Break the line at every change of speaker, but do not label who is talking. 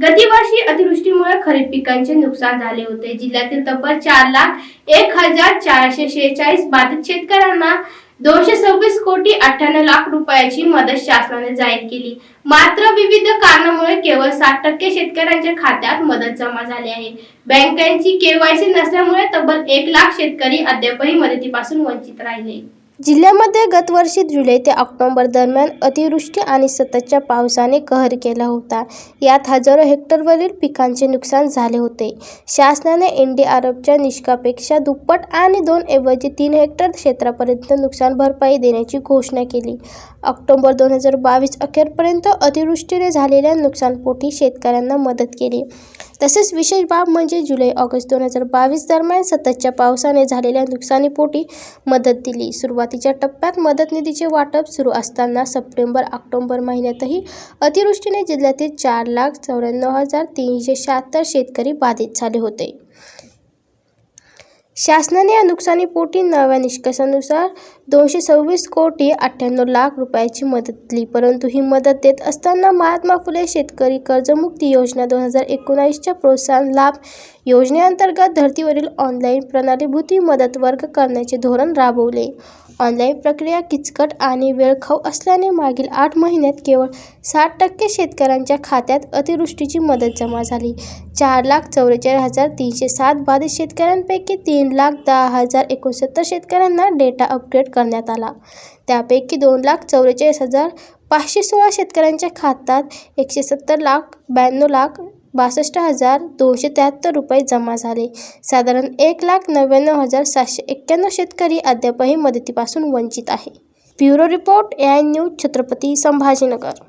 गतिवर्षी अतिवृष्टीमुळे खरीप पिकांचे नुकसान झाले होते. जिल्ह्यातील तब्बल चार लाख एक हजार चारशे शेहेचाळीस बाधित शेतकऱ्यांना दोनशे सव्वीस कोटी अठ्ठ्याण्णव लाख रुपयाची मदत शासनाने जाहीर केली. मात्र विविध कारणामुळे केवळ साठ टक्के शेतकऱ्यांच्या खात्यात मदत जमा झाली आहे. बँकांची केवायसी नसल्यामुळे तब्बल एक लाख शेतकरी अद्यापही मदतीपासून वंचित राहिले.
जिल्ह्यामध्ये गतवर्षी जुलै ते ऑक्टोबर दरम्यान अतिवृष्टी आणि सततच्या पावसाने कहर केला होता. यात हजारो हेक्टरवरील पिकांचे नुकसान झाले होते. शासनाने एनडीआरएफच्या निष्कापेक्षा दुप्पट आणि दोन ऐवजी तीन हेक्टर क्षेत्रापर्यंत नुकसान भरपाई देण्याची घोषणा केली. ऑक्टोबर दोन हजार बावीस अखेरपर्यंत अतिवृष्टीने झालेल्या नुकसानपोटी शेतकऱ्यांना मदत केली. तसेच विशेष बाब म्हणजे जुलै ऑगस्ट दोन हजार बावीस दरम्यान सततच्या पावसाने झालेल्या नुकसानीपोटी मदत दिली. सुरुवातीच्या टप्प्यात मदत निधीचे वाटप सुरू असताना सप्टेंबर ऑक्टोबर महिन्यातही अतिवृष्टीने जिल्ह्यातील चार लाख चौऱ्याण्णव हजार तीनशे शहात्तर शेतकरी बाधित झाले होते. शासनाने या नुकसानीपोटी नव्या निष्कर्षानुसार दोनशे सव्वीस कोटी अठ्ठ्याण्णव लाख रुपयाची मदत दिली. परंतु ही मदत देत असताना महात्मा फुले शेतकरी कर्जमुक्ती योजना दोन हजार एकोणावीसच्या प्रोत्साहन लाभ योजनेअंतर्गत धर्तीवरील ऑनलाईन प्रणालीभूती मदत वर्ग करण्याचे धोरण राबवले. ऑनलाईन प्रक्रिया किचकट आणि वेळखाऊ असल्याने मागील आठ महिन्यात केवळ साठ टक्के शेतकऱ्यांच्या खात्यात अतिवृष्टीची मदत जमा झाली. चार लाख चौवेचाळीस हजार तीनशे सात बाधित शेतकऱ्यांपैकी तीन लाख दहा हजार एकोणसत्तर शेतकऱ्यांना डेटा अपग्रेड करण्यात आला. त्यापैकी दोन लाख चौवेचाळीस हजार पाचशे सोळा शेतकऱ्यांच्या खात्यात एकशे सत्तर लाख ब्याण्णव लाख बासष्ट हजार दोनशे त्र्याहत्तर रुपये जमा झाले. साधारण एक लाख नव्याण्णव हजार सातशे एक्क्याण्णव शेतकरी अद्यापही मदतीपासून वंचित आहे. Bureau report A I news Chhatrapati Sambhajinagar.